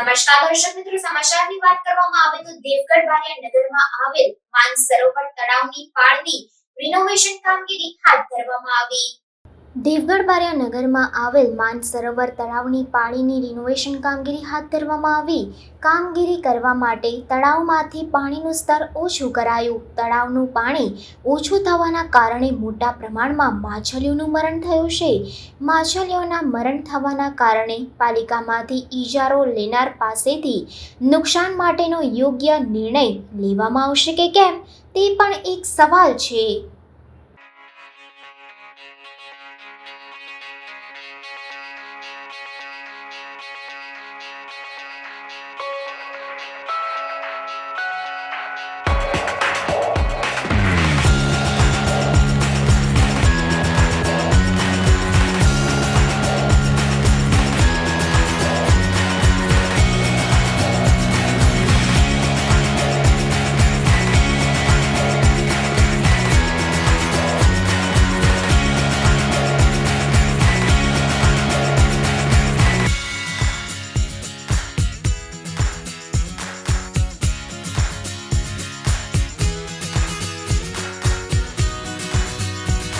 નમસ્કાર દર્શક મિત્રો, સમાચારની વાત કરવામાં આવે તો દેવગઢ બારિયા નગરમાં આવેલ માન સરોવર તળાવની પાળની રિનોવેશન કામગીરી હાથ ધરવામાં આવી. દેવગઢ બારિયા નગરમાં આવેલ માનસરોવર તળાવની પાણીની રિનોવેશન કામગીરી હાથ ધરવામાં આવી. કામગીરી કરવા માટે તળાવમાંથી પાણીનું સ્તર ઓછું કરાયું. તળાવનું પાણી ઓછું થવાના કારણે મોટા પ્રમાણમાં માછલીઓનું મરણ થયું છે. માછલીઓના મરણ થવાના કારણે પાલિકામાંથી ઇજારો લેનાર પાસેથી નુકસાન માટેનો યોગ્ય નિર્ણય લેવામાં આવશે કે કેમ? તે પણ એક સવાલ છે.